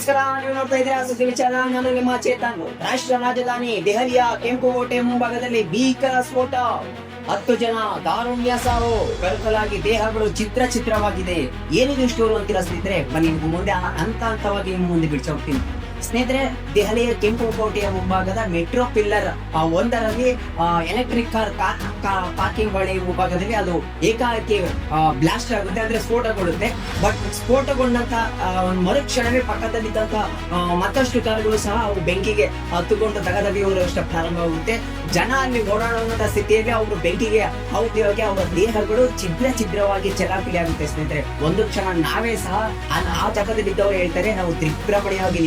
ನಮಸ್ಕಾರ. ನೀವು ನೋಡ್ತಾ ಇದ್ದೀರಾ ಸುದ್ದಿ ವಿಚಾರ. ನಾನು ನಿಮ್ಮ ಚೇತನ್. ರಾಷ್ಟ್ರ ರಾಜಧಾನಿ ದೆಹಲಿಯ ಕೆಂಪುಕೋಟೆ ಮುಂಭಾಗದಲ್ಲಿ ಭೀಕರ ಸ್ಫೋಟ. ಹತ್ತು ಜನ ದಾರುಣ್ಯ ಸಾವು. ಕರಕಲಾಗಿ ದೇಹಗಳು ಚಿತ್ರ ಚಿತ್ರವಾಗಿದೆ. ಏನಿದು ಸ್ಟೋರು ಅಂತಿರ ಸ್ನೇಹಿತರೆ ಬನ್ನಿ ಮುಂದೆ ಹಂತ ಹಂತವಾಗಿ ಮುಂದೆ ಬಿಡಿಸಿ ಹೋಗ್ತೀನಿ. ಸ್ನೇಹಿತರೆ, ದೆಹಲಿಯ ಕೆಂಪು ಕೋಟೆಯ ಮುಂಭಾಗದ ಮೆಟ್ರೋ ಪಿಲ್ಲರ್ ಒಂದರಲ್ಲಿ ಎಲೆಕ್ಟ್ರಿಕ್ ಕಾರ್ ಪಾರ್ಕಿಂಗ್ ಬಳಿ ಮುಂಭಾಗದಲ್ಲಿ ಅದು ಏಕಾಏಕಿ ಬ್ಲಾಸ್ಟ್ ಆಗುತ್ತೆ, ಅಂದ್ರೆ ಸ್ಫೋಟಗೊಳ್ಳುತ್ತೆ. ಬಟ್ ಸ್ಫೋಟಗೊಂಡಂತ ಮರುಕ್ಷಣವೇ ಪಕ್ಕದಲ್ಲಿದ್ದಂತ ಮತ್ತಷ್ಟು ಕಾರುಗಳು ಸಹ ಅವು ಬೆಂಕಿಗೆ ಹತ್ತುಕೊಂಡು ತಗದಗಿಯುವಷ್ಟು ಪ್ರಾರಂಭವಾಗುತ್ತೆ. ಜನ ಅಲ್ಲಿ ಓಡಾಡುವಂತ ಸ್ಥಿತಿಯಲ್ಲಿ ಅವರು ಬೆಂಕಿಗೆ ಹೌದ್ಯೋಗಿ ಅವರ ದೇಹಗಳು ಛಿದ್ರ ಛಿದ್ರವಾಗಿ ಚಲಾಪಿಲಿ ಆಗುತ್ತೆ ಸ್ನೇಹಿತರೆ. ಒಂದು ಕ್ಷಣ ನಾವೇ ಸಹ ಆ- ಜಾಗದಲ್ಲಿದ್ದವರು ಹೇಳ್ತಾರೆ, ನಾವು ತ್ರಿಪ್ರಪಣಿಯಾಗಿ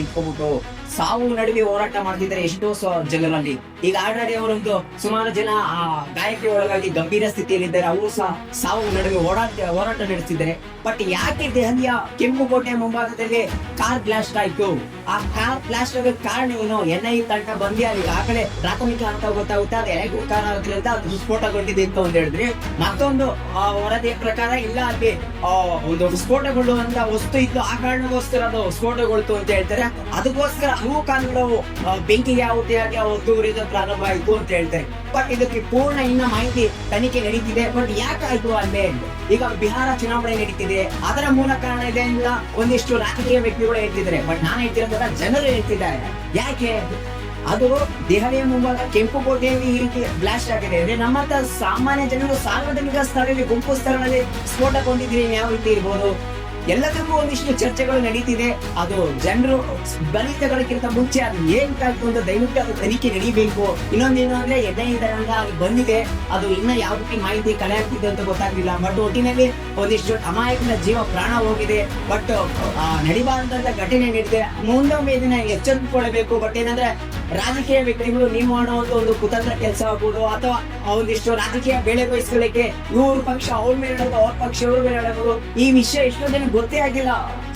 또 ಸಾವು ನಡುವೆ ಹೋರಾಟ ಮಾಡ್ತಿದ್ದಾರೆ ಎಷ್ಟೋ ಜನರಲ್ಲಿ. ಈಗ ಆಲ್ರೆಡಿ ಅವರೊಂದು ಸುಮಾರು ಜನ ಆ ಗಾಯಕಿ ಒಳಗಾಗಿ ಗಂಭೀರ ಸ್ಥಿತಿಯಲ್ಲಿದ್ದಾರೆ. ಅವರು ಸಹ ಸಾವು ನಡುವೆ ಓಡಾಟ ಹೋರಾಟ ನಡೆಸಿದ್ದಾರೆ ಬಟ್ ಯಾಕೆ ದೆಹಲಿಯ ಕೆಂಪುಕೋಟೆ ಮುಂಭಾಗದಲ್ಲಿ ಕಾರ್ ಬ್ಲಾಸ್ಟ್ ಆಯ್ತು? ಆ ಕಾರ್ ಬ್ಲಾಸ್ಟ್ ಆಗೋ ಕಾರಣ ಏನು? ಎನ್ ಐ ತಂಡ ಬಂದಿ ಅಲ್ಲಿ ಕಡೆ ಪ್ರಾಥಮಿಕ ಅಂತ ಗೊತ್ತಾಗುತ್ತೆ. ಅದು ಎಲೆಕ್ಟ್ರಿಕ್ ಕಾರ್ ಆಗಿರೋದ್ರಿಂದ ಅದು ಸ್ಫೋಟಗೊಂಡಿದೆ ಅಂತ ಒಂದು ಹೇಳಿದ್ರೆ. ಮತ್ತೊಂದು ಆ, ವರದಿಯ ಪ್ರಕಾರ ಇಲ್ಲ ಅಲ್ಲಿ ಆ, ಒಂದು ಸ್ಫೋಟಗೊಳ್ಳುವಂತ ವಸ್ತು ಇತ್ತು. ಆ ಕಾರಣಕ್ಕೋಸ್ಕರ ಅದು ಸ್ಫೋಟಗೊಳ್ತು ಅಂತ ಹೇಳ್ತಾರೆ. ಅದಕ್ಕೋಸ್ಕರ ಹಲವು ಬೆಂಕಿಗೆ ಆಹುತಿ ಬೆಂಕಿಗೆ ಆಹುತಿಯಾಗಿ ಅವು ದೂರಿದ ಪ್ರಾರಂಭ ಆಯ್ತು ಅಂತ ಹೇಳ್ತಾರೆ. ಬಟ್ ಇದಕ್ಕೆ ಪೂರ್ಣ ಇನ್ನ ಮಾಹಿತಿ ತನಿಖೆ ನಡೀತಿದೆ. ಬಟ್ ಯಾಕಾಯ್ತು ಅಲ್ಲೇ ಈಗ ಬಿಹಾರ ಚುನಾವಣೆ ನಡೀತಿದೆ. ಅದರ ಮೂಲ ಕಾರಣ ಇದೆ ಅಂತ ಒಂದಿಷ್ಟು ರಾಜಕೀಯ ವ್ಯಕ್ತಿಗಳು ಹೇಳ್ತಿದ್ದಾರೆ. ಬಟ್ ನಾನು ಹೇಳ್ತಿರೋದ್ರ ಜನರು ಹೇಳ್ತಿದ್ದಾರೆ. ಯಾಕೆ? ಅದು ದೆಹಲಿಯ ಮುಂಭಾಗ, ಕೆಂಪುಕೋಟೆಯಲ್ಲಿ ಈ ರೀತಿ ಬ್ಲಾಸ್ಟ್ ಆಗಿದೆ. ಅಂದ್ರೆ ನಮ್ಮಂತ ಸಾಮಾನ್ಯ ಜನರು ಸಾರ್ವಜನಿಕ ಸ್ಥಳದಲ್ಲಿ ಗುಂಪು ಸ್ಥಳಗಳಲ್ಲಿ ಸ್ಫೋಟಗೊಂಡಿದ್ರೆ ಯಾವ ರೀತಿ ಇರ್ಬೋದು? ಎಲ್ಲದಕ್ಕೂ ಒಂದಿಷ್ಟು ಚರ್ಚೆಗಳು ನಡೀತಿದೆ. ಅದು ಜನರು ಬಲಿತಗಳಕ್ಕಿಂತ ಮುಂಚೆ ಅದು ಏನ್ ಕಾಯ್ತು ಅಂತ ದಯವಿಟ್ಟು ಅದು ತನಿಖೆ ನಡೀಬೇಕು. ಇನ್ನೊಂದೇನು ಅಂದ್ರೆ ಎಣ್ಣೆ ಇದರಂಗ ಅಲ್ಲಿ ಬಂದಿದೆ. ಅದು ಇನ್ನ ಯಾವ ರೀತಿ ಮಾಹಿತಿ ಕಲೆ ಆಗ್ತಿದೆ ಅಂತ ಗೊತ್ತಾಗ್ಲಿಲ್ಲ. ಬಟ್ ಒಟ್ಟಿನಲ್ಲಿ ಒಂದಿಷ್ಟು ಅಮಾಯಕನ ಜೀವ ಪ್ರಾಣ ಹೋಗಿದೆ. ಬಟ್ ನಡಿಬಾರದಂತ ಘಟನೆ ನಡೆದಿದೆ. ಮುಂದೊಮ್ಮೆ ಇದನ್ನ ಎಚ್ಚರಿಸಿಕೊಳ್ಳಬೇಕು. ಬಟ್ ಏನಂದ್ರೆ ರಾಜಕೀಯ ವ್ಯಕ್ತಿಗಳು ನೀವು ಮಾಡುವಂತ ಒಂದು ಕುತಂತ್ರ ಕೆಲಸ ಆಗ್ಬೋದು, ಅಥವಾ ಒಂದಿಷ್ಟು ರಾಜಕೀಯ ಬೆಳೆ ಬಯಸ್ಕೊಳ್ಳಿಕ್ಕೆ ಇವ್ರ ಪಕ್ಷ, ಅವ್ರ ಮೇಲೆ ಅವ್ರ ಪಕ್ಷ, ಇವ್ರ ಮೇಲೆ ಹೇಳಬಹುದು ಈ ವಿಷಯ ಎಷ್ಟೋ ಜನ ಗೊತ್ತೇ ಆಗಿಲ್ಲ.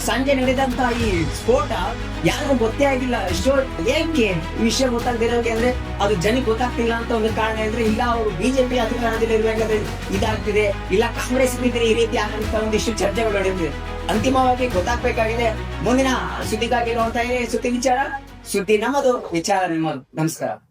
ಸಂಜೆ ನಡೆದಂತ ಈ ಸ್ಫೋಟ ಯಾರಿಗೂ ಗೊತ್ತೇ ಆಗಿಲ್ಲ. ಎಷ್ಟೋ ಏಕೆ ಈ ವಿಷಯ ಗೊತ್ತಾಗದಿರೋಕೆ ಅಂದ್ರೆ ಅದು ಜನಕ್ಕೆ ಗೊತ್ತಾಗ್ತಿಲ್ಲ ಅಂತ ಒಂದು ಕಾರಣ ಅಂದ್ರೆ ಇಲ್ಲ, ಅವರು ಬಿಜೆಪಿ ಅಧಿಕಾರದಲ್ಲಿ ಇರ್ಬೇಕಾದ್ರೆ ಇದಾಗ್ತಿದೆ. ಇಲ್ಲ, ಕಾಂಗ್ರೆಸ್ ಇದ್ರೆ ಈ ರೀತಿ ಆಗಂತ ಒಂದಿಷ್ಟು ಚರ್ಚೆಗಳು ನಡೆದಿದೆ ಅಂತಿಮವಾಗಿ ಗೊತ್ತಾಗ್ಬೇಕಾಗಿದೆ, ಮುಂದಿನ ಸುದ್ದಿಗಾಗಿ ನೋಡ್ತಾ ಇದೆ ಸುದ್ದಿ ವಿಚಾರ. ಸುದ್ದಿ ನಮ್ಮದು ವಿಚಾರ ನಿಮ್ಮದು. ನಮಸ್ಕಾರ.